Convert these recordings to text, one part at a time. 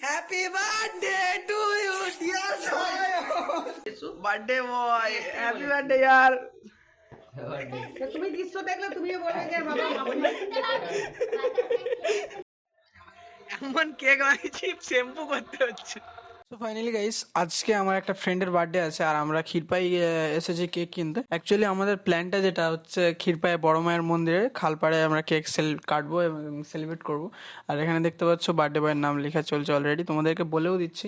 Happy birthday to you dear birthday boy happy birthday year তুমি দৃশ্য দেখলে তুমিও বলবে যে বাবা এমন কেক বানিয়েছি শ্যাম্পু করতে হচ্ছে। তো ফাইনালি গাইস আজকে আমার একটা ফ্রেন্ডের বার্থডে আছে, আর আমরা ক্ষীরপাই এসেছি কেক কিনতে। অ্যাকচুয়ালি আমাদের প্ল্যানটা যেটা হচ্ছে ক্ষীরপাই বড় মায়ের মন্দিরে খালপাড়ে আমরা কেক সেল কাটবো এবং সেলিব্রেট করব। আর এখানে দেখতে পাচ্ছ বার্থডে বয়ের নাম লেখা চলছে অলরেডি তোমাদেরকে বলেও দিচ্ছি।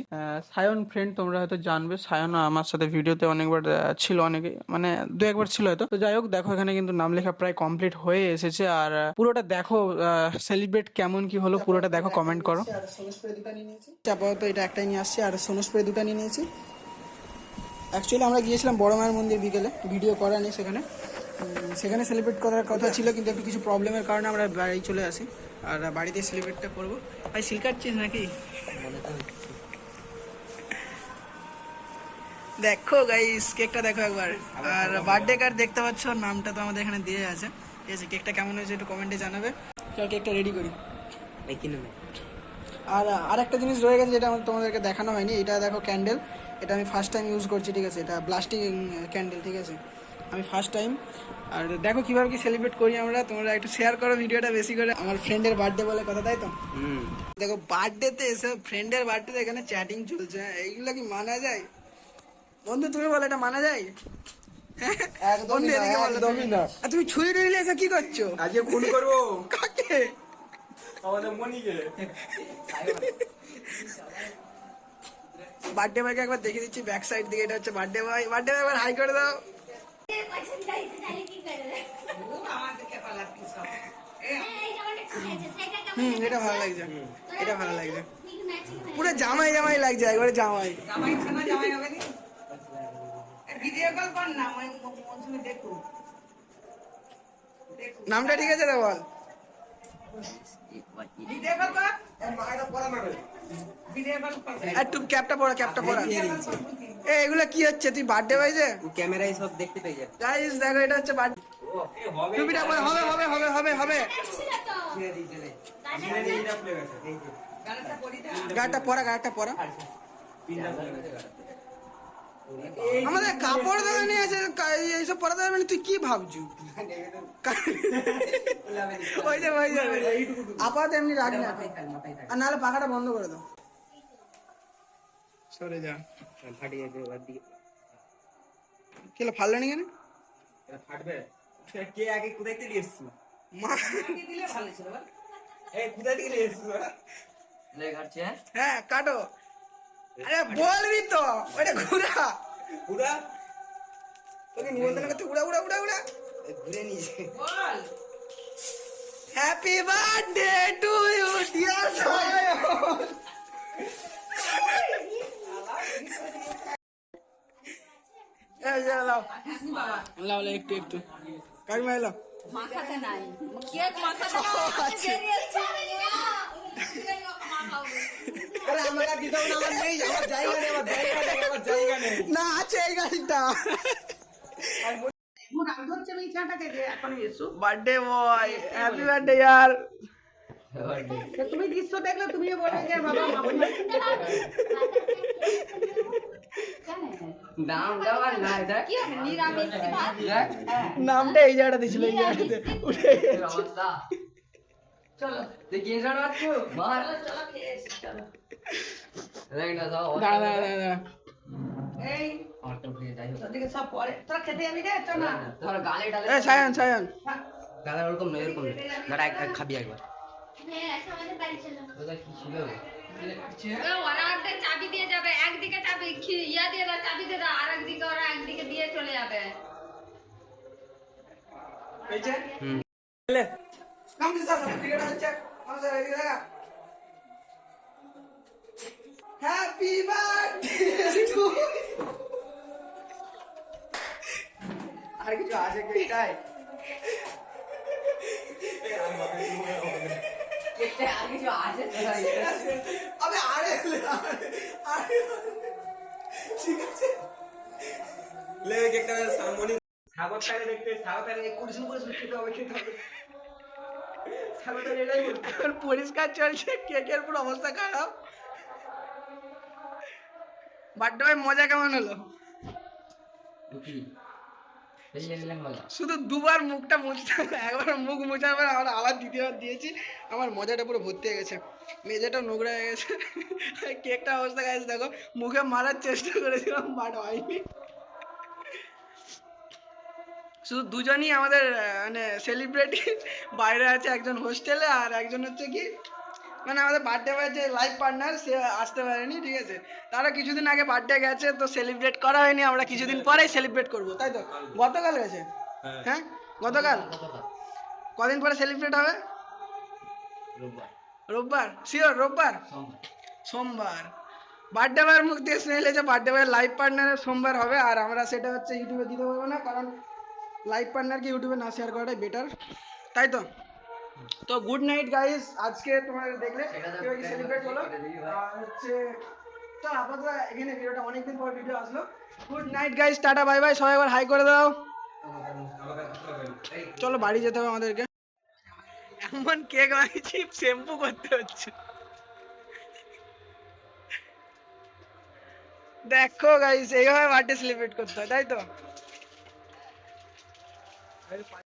সায়ন ফ্রেন্ড তোমরা হয়তো জানবে। সায়ন আমার সাথে ভিডিওতে অনেকবার ছিল অনেকে মানে দু একবার ছিল হয়তো। তো যাই হোক, দেখো, এখানে কিন্তু নাম লেখা প্রায় কমপ্লিট হয়ে এসেছে। আর পুরোটা দেখো সেলিব্রেট কেমন কি হলো, পুরোটা দেখো কমেন্ট করো। আপাতত এটা একটাই নিয়ে আসছি। আর সোনো স্প্রে দুটো নিয়ে নিয়েছি। অ্যাকচুয়ালি আমরা গিয়েছিলাম বড় মায়ের মন্দির বিকেলে, ভিডিও করা নেই সেখানে। সেখানে সেলিব্রেট করার কথা ছিল, কিন্তু একটু কিছু প্রবলেমের কারণে আমরা বাড়ি চলে আসি। আর বাড়িতে সেলিব্রেটটা করব। ভাই সিল কাটছিস নাকি? দেখো গাইস কেকটা দেখো একবার। আর বার্থডে কার্ড দেখতে পাচ্ছ, নামটা তো আমাদের এখানে দিয়ে আছে। ঠিক আছে কেকটা কেমন হয়েছে একটু কমেন্টে জানাবে। চল কেকটা রেডি করি। আর আর একটা জিনিস রয়ে গেছে যেটা আমার তোমাদেরকে দেখানো হয়নি এটা দেখো ক্যান্ডেল এটা আমি ফার্স্ট টাইম ইউজ করছি ঠিক আছে? এটা ব্লাস্টিং ক্যান্ডেল ঠিক আছে? আমি ফার্স্ট টাইম আর দেখো কীভাবে কি সেলিব্রেট করি আমরা তোমরা একটু শেয়ার করো ভিডিওটা বেশি করে। আমার ফ্রেন্ডের বার্থডে বলে কথা তাই তো? দেখো বার্থডেতে এসে ফ্রেন্ডের বার্থডেতে এখানে চ্যাটিং চলছে এইগুলো কি মানা যায়? বন্ধু তুমি বলো এটা মানা যায়? তুমি। ছুরি টুরি এসে কি করছ? আজকে খুন করব। কাকে? বার্থডে ভাইকে একবার দেখে দিচ্ছি ব্যাক সাইড দিকে এটা হচ্ছে বার্থডে ভাই বার্থডে ভাই একবার হাই করে দাও। হুম এটা ভালো লাগছে। এটা ভালো লাগছে। পুরো জামাই জামাই লাগছে একবারে জামাই। জামাই জামাই হবে ভিডিও কল কর না আমি দেখো নামটা ঠিক আছে তো বল। কর একটু ক্যাপটা পরা ক্যাপটা পরা এ এগুলো কি হচ্ছে? তুই বার্থডে বয়ছে ক্যামেরায় সব দেখতে পেয়ে যাবে গাইস দেখো এটা হচ্ছে বার্থডে টুপিটা পরে হবে হবে হবে হবে হবে। পড়ি গাড়টা পরা গাড়টা পরা। আমাদের কাপড় দোকানে আছে এইসব পরা দেবে মানে তুই কি ভাবছু? ওই যে ওই যে আপাতত এমনি রাখ না আর নাহলে পাখাটা বন্ধ করে দাও। সরে যা। ওর দিকে কেন ফাটবে। কে আগে কোথায় থেকে এসছো মা। দিলে ভালো ছিল এই কোথায় থেকে এসছো হ্যাঁ? কাটো। আরে বলবি তো ওটা ঘুরা। পুরা তোকে নিমন্ত্রণ করতে উড়া উড়া উড়া উড়া। ঘুরে নিয়েছে happy birthday to you dear Sayan লাও লাও লাও একটু একটু। কাকিমা এলো। মাখাতে নাই। কেক নেই। না আছে এই গাড়িটা। Birthday boy happy birthday year তো তুমি দৃশ্য দেখলে তুমিও বলবে যে বাবা মামনি দাম দেওয়ার না দেখ কি হবে নিরামিষ ভাত দেখ নামটা এই জায়গাটা দিছিল এই জায়গাটাতে উঠে গেছে। অবস্থা চলো তুই কি জানো আছো মার দেখ না যাও দাঁড়া দাঁড়া দাঁড়া দাঁড়া। এই আমার তো উঠে যাই হোক তোদিকে সব পরে তোরা খেতে যাবি রে চল না তোমার গালে টালে এই সায়ন সায়ন দাদা ওরকম নয় এরকম নয় দাদা এক এক খাবি একবার হ্যাঁ আমাদের বাড়ি চলো দাদা কি ছিল ওরা অর্ধেক চাবি দিয়ে যাবে একদিকে চাবি খি- ইয়া দিয়ে দাও চাবি দিয়ে দাও আর একদিকে ওরা একদিকে দিয়ে চলে যাবে hmm come this sir cricket হচ্ছে আমার স্যার এদিকে লাগা হ্যাপি বার্থডে আর কিছু আছে কি? এটাই আবে আরে আরে ঠিক আছে। লে একটা সামনে সাগরটাকে দেখতে সাগরটাকে কুড়িশন কুড়িশন খেতে হবে খেতে হবে সাগরটা এটাই বলতে এখন পরিষ্কার চলছে কেকের পুরো অবস্থা খারাপ। বার্থডে ভাই মজা কেমন হলো? শুধু দুবার মুখটা মুছতে হবে একবার মুখ মুছার পর আমরা আবার দ্বিতীয়বার দিয়েছি, আমার মজাটা পুরো ভর্তি হয়ে গেছে। মেজাটা নোংরা হয়ে গেছে। কেকটা অবস্থা গেছে দেখো, মুখে মারার চেষ্টা করেছিলাম বাট হয়নি। শুধু দুজনই আমাদের মানে সেলিব্রিটি বাইরে আছে একজন হোস্টেলে আর একজন হচ্ছে কি মানে আমাদের বার্থডে যে লাইফ পার্টনার সে আসতে পারেনি ঠিক আছে? তারা কিছুদিন আগে বার্থডে গেছে তো সেলিব্রেট করা হয়নি আমরা কিছুদিন পরেই সেলিব্রেট করব তাই তো? গতকাল গেছে? হ্যাঁ। গতকাল? কদিন পরে সেলিব্রেট হবে? রোববার। শিওর রোববার? সোমবার। বার্থডে বয়ের মুখ দিয়ে স্মেল হয়েছে বার্থডে বয়ের লাইভ পার্টনারের সোমবার হবে আর আমরা সেটা হচ্ছে ইউটিউবে দিতে পারব না কারণ লাইভ পার্টনারকে ইউটিউবে না শেয়ার করাটাই বেটার তাই তো? তো গুড নাইট গাইস আজকে তোমার দেখলে সেটা তো কীভাবে সেলিব্রেট হলো? কেটে দিবি ভাই। আর হচ্ছে চল আপাতত এখানে ভিডিওটা অনেকদিন পর ভিডিও আসলো। Good night guys tata bye bye সবাই একবার হাই করে দাও। চলো বাড়ি যেতে হবে আমাদেরকে। এমন কেক বানিয়েছি শ্যাম্পু করতে হচ্ছে। দেখো গাইস এইভাবে বার্থডে সেলিব্রেট করতে হয় তাই তো?